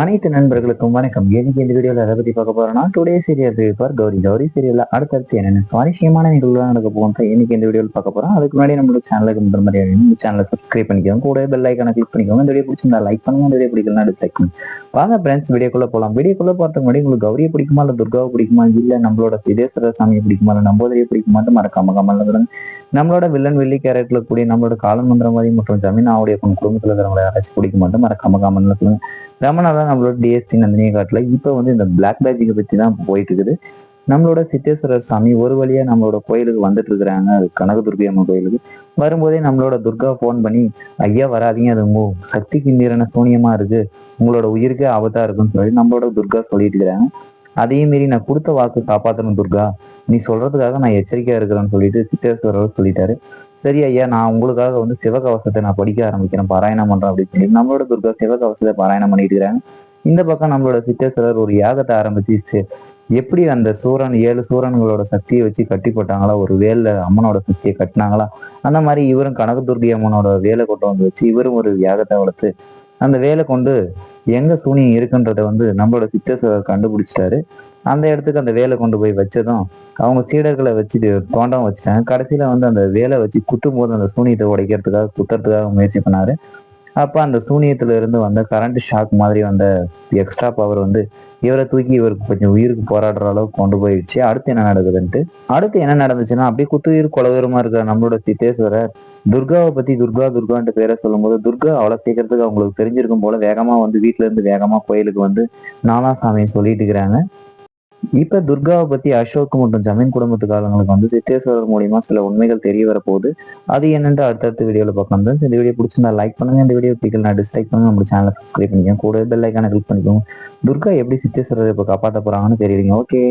அனைத்து நண்பர்களுக்கும் வணக்கம். எனக்கு இந்த வீடியோல எதை பத்தி பார்க்க போறோம்னா today serial for Gowri. Gowri சீரியல்ல அடுத்தடுத்து என்னென்ன சுவாரஸ்யமான நிகழ்வுலாம் நடக்க போகும் இன்னைக்கு இந்த வீடியோவில் பார்க்க போறோம். அதுக்கு முன்னாடி நம்மளோட சேனலுக்கு முதல் மாதிரி நம்ம சேனலை சப்ஸ்கிரைப் பண்ணிக்கோங்க. கூட பெல் ஐக்கான கிளிக் பண்ணிக்கோங்க. இந்த வீடியோ பிடிச்சிருந்தா லைக் பண்ணுங்க. இந்த வீடியோ பிடிக்கலாம் டிஸ்லைக் பண்ணுங்க. வாங்க ஃப்ரெண்ட்ஸ் வீடியோக்குள்ள போகலாம் வீடியோக்குள்ள பார்த்த முன்னாடி உங்களுக்கு கௌரியை பிடிக்குமா இல்ல துர்காவை பிடிக்குமா? இல்ல நம்மளோட சிதேஸ்வர சாமியை பிடிக்குமா? இல்ல நம்போதரியை பிடிக்குமான்னு மறக்காம கமல்ல விடுங்க நம்மளோட வில்லன் வெள்ளி கேரக்டர்ல கூடிய நம்மளோட காலம் மந்திரவாதி மற்றும் ஜமீனாவுடைய குடும்பத்துல இருக்கிறவங்களை யாராச்சும் பிடிக்குமான்னு மறக்காம கமல்ல சொல்லுங்க. ரமணா தான் நம்மளோட டிஎஸ்பி நந்தினியை காட்டல. இப்போ வந்து இந்த பிளாக் மேஜிக்கை பற்றி தான் போயிட்டு இருக்குது நம்மளோட சித்தேஸ்வரர் சாமி ஒரு வழியா நம்மளோட கோயிலுக்கு வந்துட்டு இருக்கிறாங்க கனகதுர்கை அம்மன் கோயிலுக்கு. வரும்போதே நம்மளோட துர்கா ஃபோன் பண்ணி ஐயா வராதீங்க அது உங்க சக்திக்கு மீறின சூனியமா இருக்கு. உங்களோட உயிருக்கே ஆபத்தா இருக்குன்னு சொல்லி நம்மளோட துர்கா சொல்லிட்டு இருக்கிறாங்க அதே மீறி நான் கொடுத்த வாக்கு காப்பாற்றணும் துர்கா. நீ சொல்றதுக்காக நான் எச்சரிக்கையா இருக்கிறேன்னு சொல்லிட்டு சித்தேஸ்வரர் சொல்லிட்டாரு. சரி ஐயா நான் உங்களுக்காக வந்து சிவகவசத்தை நான் படிக்க ஆரம்பிக்கிறேன் பாராயணம் பண்றேன் அப்படின்னு சொல்லி நம்மளோட துர்கா சிவகவசத்தை பாராயணம் பண்ணிட்டு இருக்கிறாங்க. இந்த பக்கம் நம்மளோட சித்தேஸ்வரர் ஒரு யாகத்தை ஆரம்பிச்சு எப்படி அந்த சூரன் ஏழு சூரன்களோட சக்தியை வச்சு கட்டி போட்டாங்களா ஒரு வேலை அம்மனோட சக்தியை கட்டினாங்களா? அந்த மாதிரி இவரும் கனகதுர்கி அம்மனோட வேலை கொண்டு வந்து வச்சு இவரும் ஒரு யாகத்தை வளர்த்து அந்த வேலை கொண்டு எங்க சூனியம் இருக்குன்றத வந்து நம்மளோட சித்தேஸ்வரர் கண்டுபிடிச்சிட்டாரு. அந்த இடத்துக்கு அந்த வேலை கொண்டு போய் வச்சதும் அவங்க சீடர்களை வச்சுட்டு தோண்டம் வச்சுட்டாங்க. கடைசியில் வந்து அந்த வேலை வச்சு குத்தும் போது அந்த சூனியத்தை உடைக்கிறதுக்காக குத்துறதுக்காக முயற்சி பண்ணாரு. அப்போ அந்த சூனியத்துல இருந்து வந்த கரண்ட் ஷாக் மாதிரி வந்த எக்ஸ்ட்ரா பவர் வந்து இவரை தூக்கி இவருக்கு கொஞ்சம் உயிருக்கு போராடுற அளவுக்கு கொண்டு போயிடுச்சு. அடுத்து என்ன நடக்குதுன்ட்டு அடுத்து என்ன நடந்துச்சுன்னா அப்படியே குத்துயிர் கொலவீரமா இருக்கிற நம்மளோட சித்தேஸ்வரர் துர்காவை பத்தி துர்கா துர்கான்ட்டு பேரை சொல்லும்போது துர்கா அவ்வளோ சீக்கிரத்துக்கு அவங்களுக்கு தெரிஞ்சிருக்கும் போல வேகமா வந்து வீட்டுல இருந்து வேகமா கோயிலுக்கு வந்து நானா சொல்லிட்டு இருக்கிறாங்க. இப்ப துர்காவை பத்தி அசோக் மற்றும் ஜமீன் குடும்பத்துக்காரங்களுக்கு வந்து சித்தேஸ்வரர் மூலியமா சில உண்மைகள் தெரிய வரப்போகுது. அது என்னென்று அடுத்தடுத்த வீடியோல பார்க்கலாம் இந்த வீடியோ பிடிச்சிருந்தா லைக் பண்ணுங்க. இந்த வீடியோ பிடிக்கல நான் டிஸ்லைக் பண்ணுங்க. நம்ம சேனலை சப்ஸ்கிரைப் பண்ணிக்கோங்க. கூட பெல் ஐக்கான கிளிக் பண்ணிக்கோங்க. துர்கா எப்படி சித்தேஸ்வரரை இப்ப காப்பாற்ற போறாங்கன்னு தெரியுங்க ஓகே